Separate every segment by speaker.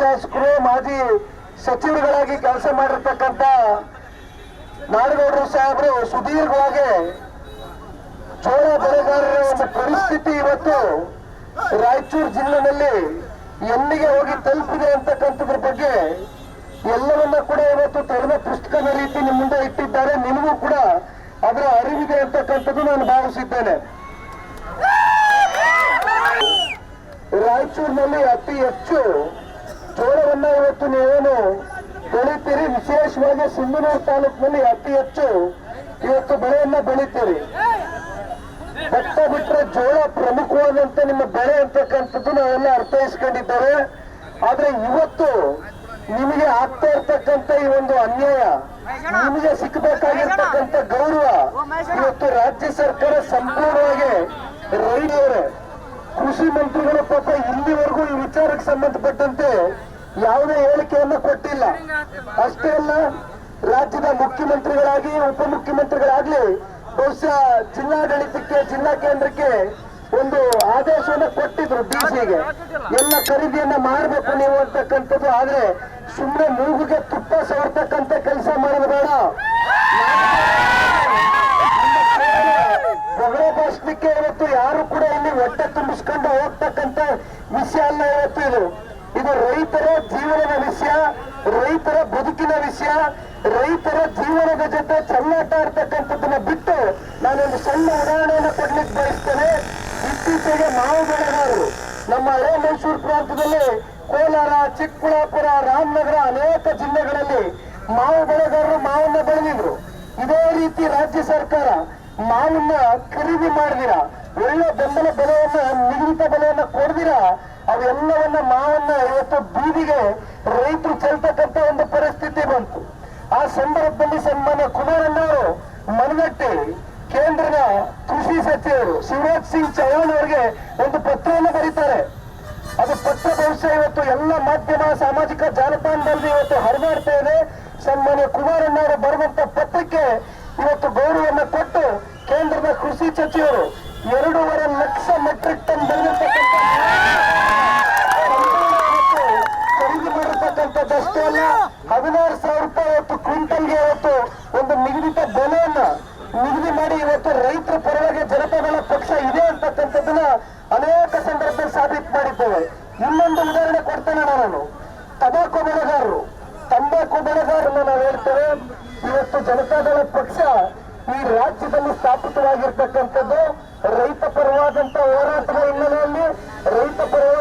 Speaker 1: ಶಾಸಕರು ಮಾಜಿ ಸಚಿವರುಗಳಾಗಿ ಕೆಲಸ ಮಾಡಿರ್ತಕ್ಕಂಥ ನಾಡಗೌಡರು ಸಾಹೇಬರು ಸುದೀರ್ಘವಾಗಿ ಜೋಳ ಬೆಳೆಗಾರರ ಒಂದು ಪರಿಸ್ಥಿತಿ ಇವತ್ತು ರಾಯಚೂರು ಜಿಲ್ಲೆನಲ್ಲಿ ಎಲ್ಲಿಗೆ ಹೋಗಿ ತಲುಪಿದೆ ಅಂತಕ್ಕಂಥದ್ರ ಬಗ್ಗೆ ಎಲ್ಲವನ್ನ ಕೂಡ ಇವತ್ತು ತೆರೆದ ಪುಸ್ತಕದ ರೀತಿ ನಿಮ್ಮ ಮುಂದೆ ಇಟ್ಟಿದ್ದಾರೆ. ನಿಮಗೂ ಕೂಡ ಅದರ ಅರಿವಿದೆ ಅಂತಕ್ಕಂಥದ್ದು ನಾನು ಭಾವಿಸಿದ್ದೇನೆ. ರಾಯಚೂರಿನಲ್ಲಿ ಅತಿ ಹೆಚ್ಚು ಜೋಳವನ್ನ ಇವತ್ತು ನೀವೇನು ಬೆಳಿತೀರಿ? ವಿಶೇಷವಾಗಿ ಸಿಂಧನೂರು ತಾಲೂಕಿನಲ್ಲಿ ಅತಿ ಹೆಚ್ಚು ಇವತ್ತು ಬೆಳೆಯನ್ನ ಬೆಳಿತೀರಿ. ಭತ್ತ ಬಿಟ್ಟರೆ ಜೋಳ ಪ್ರಮುಖವಾದಂತ ನಿಮ್ಮ ಬೆಳೆ ಅಂತಕ್ಕಂಥದ್ದು ನಾವೆಲ್ಲ ಅರ್ಥೈಸ್ಕೊಂಡಿದ್ದೇವೆ. ಆದ್ರೆ ಇವತ್ತು ನಿಮಗೆ ಆಗ್ತಾ ಇರ್ತಕ್ಕಂಥ ಈ ಒಂದು ಅನ್ಯಾಯ, ನಿಮಗೆ ಸಿಕ್ಕಬೇಕಾಗಿರ್ತಕ್ಕಂಥ ಗೌರವ ಇವತ್ತು ರಾಜ್ಯ ಸರ್ಕಾರ ಸಂಪೂರ್ಣವಾಗಿ ರೈತರೇ ಕೃಷಿ ಮಂತ್ರಿಗಳ ಪಾಪ ಇಲ್ಲಿವರೆಗೂ ಈ ವಿಚಾರಕ್ಕೆ ಸಂಬಂಧಪಟ್ಟಂತೆ ಯಾವುದೇ ಹೇಳಿಕೆಯನ್ನು ಕೊಟ್ಟಿಲ್ಲ. ಅಷ್ಟೇ ಅಲ್ಲ, ರಾಜ್ಯದ ಮುಖ್ಯಮಂತ್ರಿಗಳಾಗಿ, ಉಪಮುಖ್ಯಮಂತ್ರಿಗಳಾಗ್ಲಿ, ಬಹುಶಃ ಜಿಲ್ಲಾಡಳಿತಕ್ಕೆ, ಜಿಲ್ಲಾ ಕೇಂದ್ರಕ್ಕೆ ಒಂದು ಆದೇಶವನ್ನು ಕೊಟ್ಟಿದ್ರು ಡಿಸಿಗೆ. ಎಲ್ಲ ಖರೀದಿಯನ್ನ ಮಾಡಬೇಕು ನೀವು ಅಂತಕ್ಕಂಥದ್ದು, ಆದ್ರೆ ಸುಮ್ಮನೆ ಮೂಗುಗೆ ತುಪ್ಪ ಸವರ್ತಕ್ಕಂಥ ಕೆಲಸ ಮಾಡೋದು ಬೇಡ. ಹೊಗಳ ಭಾಷಣಕ್ಕೆ ಇವತ್ತು ಯಾರು ಕೂಡ ಇಲ್ಲಿ ಹೊಟ್ಟೆ ತುಂಬಿಸ್ಕೊಂಡು ಹೋಗ್ತಕ್ಕಂತ ವಿಷಯ ಅಲ್ಲ ಇವತ್ತು ಇದು. ಇದು ರೈತರ ಜೀವನದ ವಿಷಯ, ರೈತರ ಬದುಕಿನ ವಿಷಯ, ರೈತರ ಜೀವನದ ಜೊತೆ ಚೆಲ್ಲಾಟ ಆಡ್ತಕ್ಕಂಥದ್ದನ್ನ ಬಿಟ್ಟು ನಾನೊಂದು ಸಣ್ಣ ಉದಾಹರಣೆಯನ್ನು ಕೊಡ್ಲಿಕ್ಕೆ ಬಯಸ್ತೇನೆ. ಇತ್ತೀಚೆಗೆ ಮಾವು ಬೆಳೆಗಾರರು, ನಮ್ಮ ಹಳೆ ಮೈಸೂರು ಪ್ರಾಂತದಲ್ಲಿ ಕೋಲಾರ, ಚಿಕ್ಕಬಳ್ಳಾಪುರ, ರಾಮನಗರ ಅನೇಕ ಜಿಲ್ಲೆಗಳಲ್ಲಿ ಮಾವು ಬೆಳೆಗಾರರು ಮಾವನ್ನ ಬೆಳೆದಿದ್ರು. ಇದೇ ರೀತಿ ರಾಜ್ಯ ಸರ್ಕಾರ ಮಾವನ್ನ ಖರೀದಿ ಮಾಡಿದಿರ. ಒಳ್ಳೆ ಬೆಂಬಲ ಬೆಲೆಯನ್ನ ಅವೆಲ್ಲವನ್ನ ಮಾವನ್ನ ಇವತ್ತು ಬೀದಿಗೆ ರೈತರು ಚೆಲ್ತಕ್ಕಂತ ಒಂದು ಪರಿಸ್ಥಿತಿ ಬಂತು. ಆ ಸಂದರ್ಭದಲ್ಲಿ ಸನ್ಮಾನ್ಯ ಕುಮಾರಣ್ಣವರು ಮನಗಟ್ಟಿ ಕೇಂದ್ರದ ಕೃಷಿ ಸಚಿವರು ಶಿವರಾಜ್ ಸಿಂಗ್ ಚೌಹಾಣ್ ಅವರಿಗೆ ಒಂದು ಪತ್ರವನ್ನು ಬರೀತಾರೆ. ಅದು ಪತ್ರ ಬಹುಶಃ ಇವತ್ತು ಎಲ್ಲ ಮಾಧ್ಯಮ, ಸಾಮಾಜಿಕ ಜಾಲತಾಣದಲ್ಲಿ ಇವತ್ತು ಹರಿದಾಡ್ತಾ ಇದೆ. ಸನ್ಮಾನ್ಯ ಕುಮಾರಣ್ಣವರು ಬರುವಂತ ಪತ್ರಕ್ಕೆ ಇವತ್ತು ಗೌರವವನ್ನು ಕೊಟ್ಟು ಕೇಂದ್ರದ ಕೃಷಿ ಸಚಿವರು ಎರಡೂವರೆ ಲಕ್ಷ ಮೆಟ್ರಿಕ್ ಟನ್ ಬೆಳೆದಿರ್ತಕ್ಕಂಥ ಖರೀದಿ ಮಾಡಿರ್ತಕ್ಕಂಥದ್ದಷ್ಟೇ ಅಲ್ಲ ಹದಿನಾರು ಸಾವಿರ ರೂಪಾಯಿ ಇವತ್ತು ಕ್ವಿಂಟಲ್ಗೆ ಇವತ್ತು ಒಂದು ನಿಗದಿತ ಬೆಲೆಯನ್ನ ನಿಗದಿ ಮಾಡಿ ಇವತ್ತು ರೈತರ ಪರವಾಗಿ ಜನತಾದಳ ಪಕ್ಷ ಇದೆ ಅಂತಕ್ಕಂಥದ್ದನ್ನ ಅನೇಕ ಸಂದರ್ಭದಲ್ಲಿ ಸಾಬೀತು ಮಾಡಿದ್ದೇವೆ. ಇನ್ನೊಂದು ಉದಾಹರಣೆ ಕೊಡ್ತೇನೆ ನಾನು. ತಂಬಾಕು ಬೆಳೆಗಾರರು. ತಂಬಾಕು ಬೆಳೆಗಾರರನ್ನ ನಾವು ಹೇಳ್ತೇವೆ, ಇವತ್ತು ಜನತಾದಳ ಪಕ್ಷ ಈ ರಾಜ್ಯದಲ್ಲಿ ಸ್ಥಾಪಿತವಾಗಿರ್ತಕ್ಕಂಥದ್ದು ರೈತ ಪರವಾದಂತ ಹೋರಾಟದ ಹಿನ್ನೆಲೆಯಲ್ಲಿ ರೈತ ಪರವಾದಂತ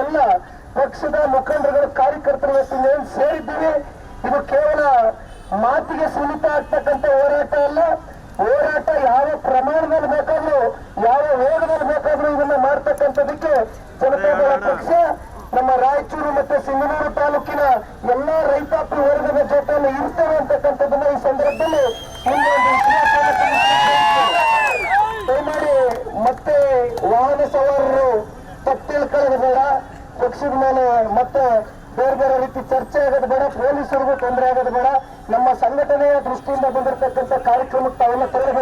Speaker 1: ಎಲ್ಲ ಪಕ್ಷದ ಮುಖಂಡರುಗಳು ಕಾರ್ಯಕರ್ತರು ಸೇರಿದ್ದೀವಿ. ಇದು ಕೇವಲ ಮಾತಿಗೆ ಸೀಮಿತ ಆಗ್ತಕ್ಕಂಥ ಹೋರಾಟ ಅಲ್ಲ. ಹೋರಾಟ ಯಾವ ಪ್ರಮಾಣದಲ್ಲಿ ಬೇಕಾದ್ರೂ, ಯಾವ ವೇಗದಲ್ಲಿ ಬೇಕಾದ್ರೂ ಇದನ್ನ ಮಾಡ್ತಕ್ಕಂಥದಕ್ಕೆ ಜನತಾದಳ ಪಕ್ಷ, ನಮ್ಮ ರಾಯಚೂರು ಮತ್ತೆ ಸಿಂಗನೂರು ತಾಲೂಕಿನ ಎಲ್ಲಾ ರೈತಾಪಿ ವರ್ಗದ ಜೊತೆಯಲ್ಲಿ ಇರ್ತೇವೆ ಅಂತಕ್ಕಂಥದ್ದನ್ನ ಈ ಸಂದರ್ಭದಲ್ಲಿ ನಿಮ್ಗೆ ಒಂದು ವಿಶ್ವಾಸವನ್ನು ತಿಳಿಸ್ಲಿಕ್ಕೆ ದಯಮಾಡಿ ಮತ್ತೆ ವಾಹನ ಸವಾರರು ತಪ್ಪು ತಿಳ್ಕೊಳ್ಳೋದು ಬೇಡ ಪಕ್ಷದ ಮೇಲೆ ಮತ್ತೆ ಬೇರೆ ಬೇರೆ ರೀತಿ ಚರ್ಚೆ ಆಗೋದು ಬೇಡ, ಪೊಲೀಸರಿಗೂ ತೊಂದರೆ ಆಗೋದು ಬೇಡ. ನಮ್ಮ ಸಂಘಟನೆಯ ದೃಷ್ಟಿಯಿಂದ ಬಂದಿರತಕ್ಕಂಥ ಕಾರ್ಯಕ್ರಮಕ್ಕೆ ತಾವೆಲ್ಲ ತಲೆ